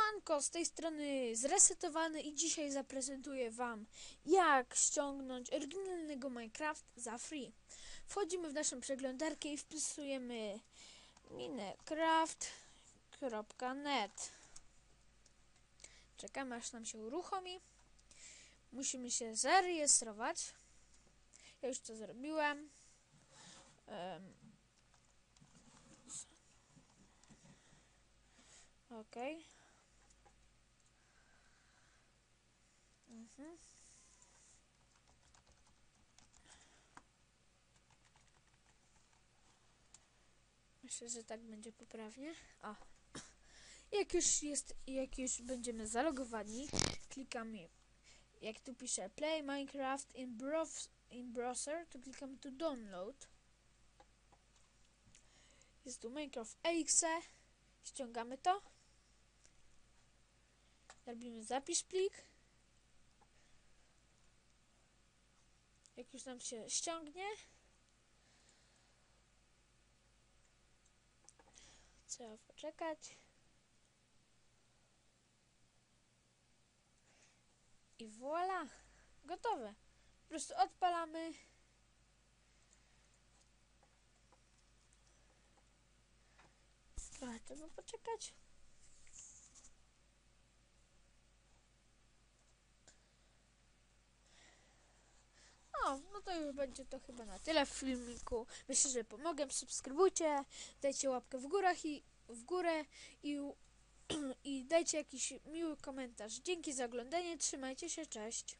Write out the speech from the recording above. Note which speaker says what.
Speaker 1: Siemanko, z tej strony zresetowany i dzisiaj zaprezentuję wam jak ściągnąć oryginalnego Minecraft za free. Wchodzimy w naszą przeglądarkę i wpisujemy minecraft.net Czekamy aż nam się uruchomi. Musimy się zarejestrować. Ja już to zrobiłem. Em, Okej. Myślę, że tak będzie poprawnie. O. Jak już jest, jak już będziemy zalogowani, klikamy, jak tu pisze Play Minecraft in, brow- in browser, to klikamy tu Download. Jest tu Minecraft exe, ściągamy to. Robimy zapisz plik. Jak już nam się ściągnie, trzeba poczekać. I voilà! Gotowe. Po prostu odpalamy. Trochę trzeba poczekać. To już będzie to chyba na tyle w filmiku. Myślę, że pomogę. Subskrybujcie, dajcie łapkę w górach i w górę i, i dajcie jakiś miły komentarz. Dzięki za oglądanie, trzymajcie się, cześć.